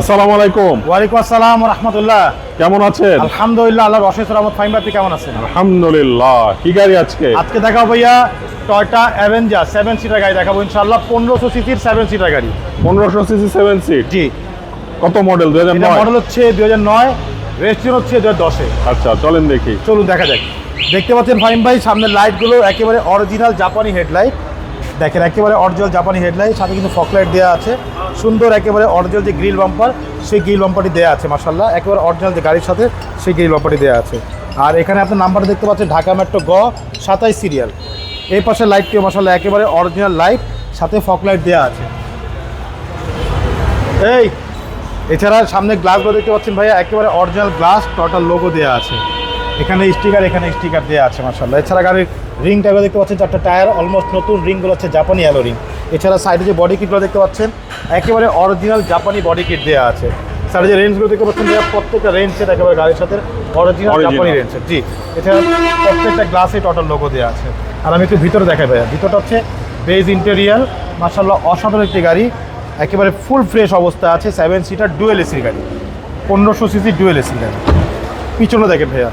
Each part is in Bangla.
আসসালামু আলাইকুম। ওয়ালাইকুম আসসালাম রহমতুল্লাহ। কেমন আছেন? আলহামদুলিল্লাহ আল্লাহ রশেদ রহমত ফাইম আপনি কেমন আছেন? আলহামদুলিল্লাহ। কি গাড়ি আজকে? আজকে দেখাবো ভাইয়া টয়টা অ্যাভেঞ্জার সেভেন সিটার গাড়ি দেখাবো ইনশাল্লাহ পনেরোশো সিসির সেভেন সিটার গাড়ি। পনেরোশো সিসি সেভেন সিট জি। কত মডেল দুই হাজার নয়? মডেল হচ্ছে দুই হাজার নয় রেজিস্ট্রেশন হচ্ছে দু হাজার দশে। আচ্ছা চলেন দেখি। চলুন দেখা যাক। দেখতে পাচ্ছেন ফাইম ভাই সামনের লাইটগুলো একেবারে অরিজিনাল জাপানি হেডলাইট দেখেন, একেবারে অরিজিনাল জাপানি হেডলাইট, সাথে কিন্তু ফকলাইট দেওয়া আছে। সুন্দর একেবারে অরিজিনাল যে গ্রিল বাম্পার সেই গ্রিল বাম্পারটি দেওয়া আছে মাসাল্লাহ একেবারে অরিজিনাল যে গাড়ির সাথে, সেই গ্রিল বাম্পারটি দেওয়া আছে। আর এখানে আপনার নাম্বার দেখতে পাচ্ছেন, ঢাকা মেট্রো গ, সাতাইশ সিরিয়াল এই পাশে লাইটটিও মাসাল্লাহ একেবারে অরিজিনাল লাইট সাথে ফকলাইট দেওয়া আছে। এই, এছাড়া সামনে গ্লাসগুলো দেখতে পাচ্ছেন ভাইয়া, একেবারে অরিজিনাল গ্লাস টোটাল লোগো দেওয়া আছে। এখানে স্টিকার এখানে স্টিকার দেওয়া আছে মার্শাল্লাহ এছাড়া গাড়ির রিং টাইপের দেখতে পাচ্ছেন চারটা টায়ার অলমোস্ট নতুন রিংগুলো হচ্ছে জাপানি অ্যালো রিং এছাড়া সাইডে যে বডি কিটগুলো দেখতে পাচ্ছেন একেবারে অরিজিনাল জাপানি বডি কিট দেওয়া আছে। সাইডে যে রেঞ্জগুলো দেখতে পাচ্ছেন প্রত্যেকটা রেঞ্জ সেট একেবারে গাড়ির সাথে অরিজিনাল জাপানি রেঞ্জ জি এছাড়া প্রত্যেকটা গ্লাসে টোটাল লোগো দেওয়া আছে। আর আমি একটু ভিতরে দেখাই ভাইয়া। ভিতরটা হচ্ছে বেজ ইন্টেরিয়াল মার্শাল্লাহ অসাধারণ একটি গাড়ি। একেবারে ফুল ফ্রেশ অবস্থা আছে সেভেন সিটার ডুয়েল এসির গাড়ি। পনেরোশো সিসি ডুয়েল এসির গাড়ি। পিছনে দেখেন ভাইয়া।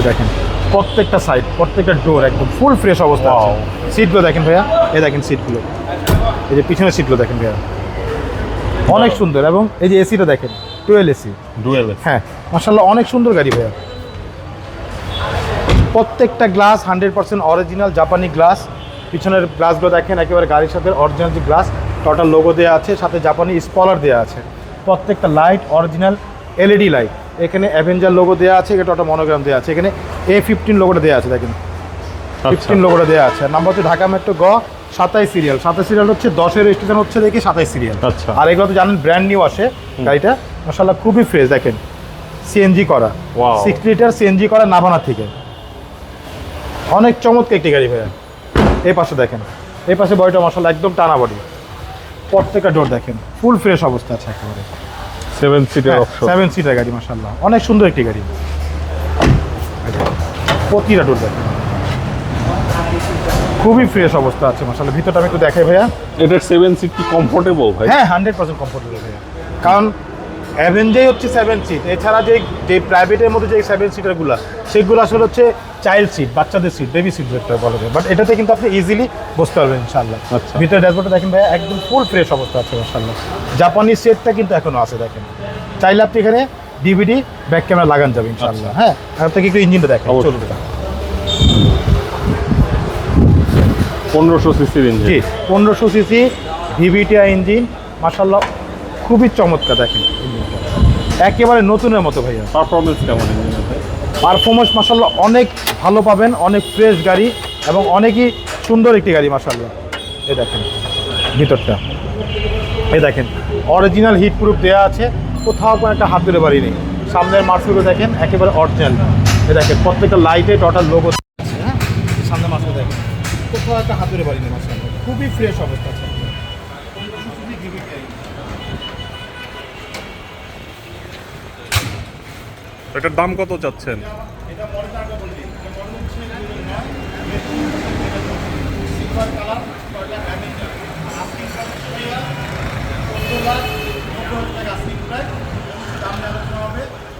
এই দেখেন। প্রত্যেকটা সাইড প্রত্যেকটা ডোর একদম ফুল ফ্রেশ অবস্থা আছে। সিটগুলো দেখেন ভাইয়া? এই দেখেন সিটগুলো এই যে পিছনের সিটগুলো দেখেন ভাইয়া। অনেক সুন্দর এবং এই যে এসিটা দেখেন টুয়েল এসি ডুয়েল হ্যাঁ মার্শাল্লাহ অনেক সুন্দর গাড়ি ভাইয়া। প্রত্যেকটা গ্লাস হান্ড্রেড পার্সেন্ট অরিজিনাল জাপানি গ্লাস পিছনের গ্লাসগুলো দেখেন একেবারে গাড়ির সাথে অরিজিনাল যে গ্লাস টোটাল লোগো দেওয়া আছে সাথে জাপানি স্পলার দেওয়া আছে। প্রত্যেকটা লাইট অরিজিনাল এলইডি লাইট এখানে অ্যাভেঞ্জার লোগো দেওয়া আছে এটা টোটাল মনোগ্রাম দেওয়া আছে এখানে এ ফিফটিন লোগোটা দেওয়া আছে দেখেন। ফিফটিন লোগোটা দেওয়া আছে। নাম্বার হচ্ছে ঢাকা মেট্রো গ সাতাইশ সিরিয়াল সাতাইশ সিরিয়াল হচ্ছে দশের স্টেশন হচ্ছে দেখি সাতাইশ সিরিয়াল আচ্ছা। আর এগুলো তো জানেন ব্র্যান্ড নিউ আসে গাড়িটা। মাসাল্লাহ খুবই ফ্রেশ দেখেন। সিএনজি করা. সিক্স লিটার সিএনজি করা নাভানা থেকে। অনেক চমৎকার একটি গাড়ি ভাইয়া। এই পাশে দেখেন। এই পাশে বডিটা মশাল্লাহ একদম টানা বডি প্রত্যেকটা ডোর দেখেন। ফুল ফ্রেশ অবস্থা আছে একেবারে। সেভেন সিটের অপশন সেভেন সিটার গাড়ি মাসাল্লাহ অনেক সুন্দর একটি গাড়ি। প্রতিটা ডোর দেখেন। খুবই ফ্রেশ অবস্থা আছে মাসাল্লাহ ভিতরটা আমি একটু দেখাই ভাইয়া। এটার সেভেন সিট কি কমফোর্টেবল ভাই? হ্যাঁ হান্ড্রেড পার্সেন্ট কমফোর্টেবল ভাইয়া। কারণ অ্যাভেঞ্জাই হচ্ছে সেভেন সিট এছাড়া যে যে প্রাইভেটের মধ্যে যে সেভেন সিটারগুলো সেগুলো আসলে হচ্ছে চাইল্ড সিট বাচ্চাদের সিট বেবি সিট যেটা বলা যায়। বাট এটাতে কিন্তু আপনি ইজিলি বসতে পারবেন ইনশাল্লাহ আচ্ছা। ভিতরে ড্যাশবোর্ডে দেখেন ভাইয়া একদম ফুল ফ্রেশ অবস্থা আছে মাসাল্লাহ জাপানি সেটটা কিন্তু এখনও আছে দেখেন। চাইলে আপনি এখানে ডিভিডি ব্যাক ক্যামেরা লাগান যাবে ইনশাল্লাহ হ্যাঁ আর আপনাকে একটু ইঞ্জিনটা দেখেন। চলুন। পনেরোশো সিসির জি ইঞ্জিন পনেরোশো সিসি ভিভিটিআই ইঞ্জিন মাসাল্লাহ খুবই চমৎকার দেখেন। একেবারে নতুনের মতো ভাইয়া। পারফরমেন্স কেমন? পারফরমেন্স মাসাল্লাহ অনেক ভালো পাবেন অনেক ফ্রেশ গাড়ি এবং অনেকই সুন্দর একটি গাড়ি মাসাল্লাহ এ দেখেন ভিতরটা। এই দেখেন অরিজিনাল হিট প্রুফ দেওয়া আছে কোথাও কোনো একটা হাত ধরে বাড়ি নেই। সামনের মার্সগুলো দেখেন একেবারে অরিজিনাল এ দেখেন প্রত্যেকটা লাইটে টোটাল লোগো আছে হ্যাঁ? সামনের মার্সগুলো দেখেন কোথাও একটা হাত ধরে বাড়ি নেই মাসাল্লাহ খুবই ফ্রেশ অবস্থা আছে। এটার দাম কত চাচ্ছেন?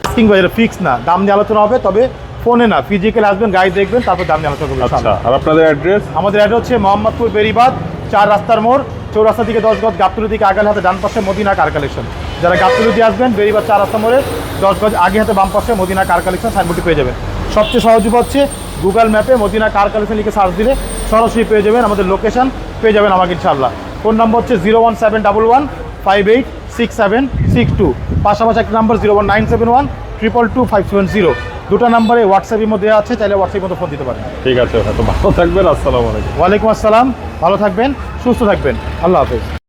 আস্কিং বাজারে ফিক্স না। দাম নিয়ে আলোচনা হবে তবে ফোনে না ফিজিক্যাল আসবেন গাড়ি দেখবেন তারপর দাম নিয়ে আলোচনা করবেন আচ্ছা আর আপনাদের অ্যাড্রেস আমাদের অ্যাড হচ্ছে মোহাম্মদপুর বেরিবাদ চার রাস্তার মোড় চৌরাস্তা থেকে দশ গজ গাবতলি দিকে আগালে হাতে ডান পাশে মদিনা কার কালেকশন যারা গাবতলি দিয়ে আসবেন বেরিবাদ চার মোড়ে দশ গজ আগে হাতে বাম পাশে মদিনা কার কালেকশন সাইনবোর্ডটি পেয়ে যাবেন। সবচেয়ে সহজ উপায় হচ্ছে গুগল ম্যাপে মদিনা কার কালেকশন লিখে সার্চ দিলে সরাসরি পেয়ে যাবেন আমাদের লোকেশন পেয়ে যাবেন আমাকে ইনশাআল্লাহ। ফোন নম্বর হচ্ছে zero one seven double one five eight six seven six two পাশাপাশি একটা number zero one nine seven one triple two five seven zero দুটো নাম্বারে হোয়াটসঅ্যাপের মধ্যে আছে চাইলে হোয়াটসঅ্যাপের মধ্যে ফোন দিতে পারেন। ঠিক আছে ভালো থাকবেন আসসালামু আলাইকুম। ওয়ালাইকুম আসসালাম ভালো থাকবেন সুস্থ থাকবেন। আল্লাহ হাফেজ।